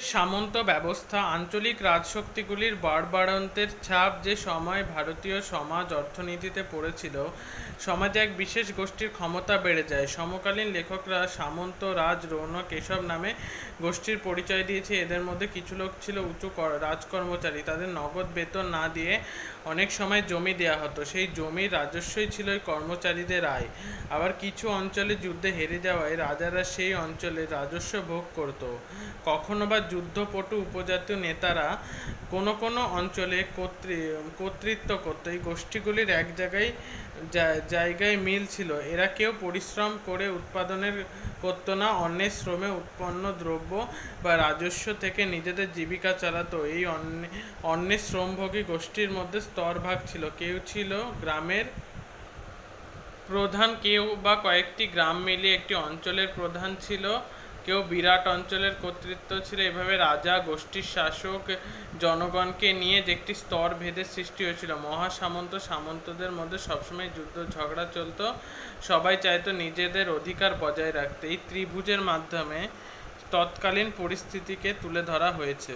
সামন্ত ব্যবস্থা আঞ্চলিক রাজশক্তিগুলির বাড়বাড়ন্তের ছাপ যে সময় ভারতীয় সমাজ অর্থনীতিতে পড়েছিল, সমাজে এক বিশেষ গোষ্ঠীর ক্ষমতা বেড়ে যায়। সমকালীন লেখকরা সামন্ত রাজ রৌনক এসব নামে গোষ্ঠীর পরিচয় দিয়েছে। এদের মধ্যে কিছু লোক ছিল উঁচু রাজকর্মচারী। তাদের নগদ বেতন না দিয়ে অনেক সময় জমি দেওয়া হতো। সেই জমির রাজস্বই ছিল ওই কর্মচারীদের আয়। আবার কিছু অঞ্চলে যুদ্ধে হেরে যাওয়ায় রাজারা সেই অঞ্চলে রাজস্ব ভোগ করত। কখনো বা যুদ্ধপটু উপজাতীয় নেতারা কোনো কোনো অঞ্চলে কর্তৃ- কর্তৃত্ব করত। এই গোষ্ঠীগুলির এক জায়গায় জায়গায় মিল ছিল। এরা কেউ পরিশ্রম করে উৎপাদনের করতো না, অন্যের শ্রমে উৎপন্ন দ্রব্য বা রাজস্ব থেকে নিজেদের জীবিকা চালাতো। এই অন্য, অন্যের শ্রমভোগী গোষ্ঠীর মধ্যে স্তরভাগ ছিল। কেউ ছিল গ্রামের প্রধান, কেউ বা কয়েকটি গ্রাম মিলিয়ে একটি অঞ্চলের প্রধান ছিল। কেউ বিরাট অঞ্চলের কর্তৃত্ব ছিল এভাবে রাজা, গোষ্ঠীর শাসক জনগণকে নিয়ে যে একটি স্তর ভেদের সৃষ্টি হয়েছিল। মহা সামন্ত সামন্তদের মধ্যে সবসময় যুদ্ধ ঝগড়া চলতো। সবাই চাইতো নিজেদের অধিকার বজায় রাখতে। এই ত্রিভুজের মাধ্যমে তৎকালীন পরিস্থিতিকে তুলে ধরা হয়েছে।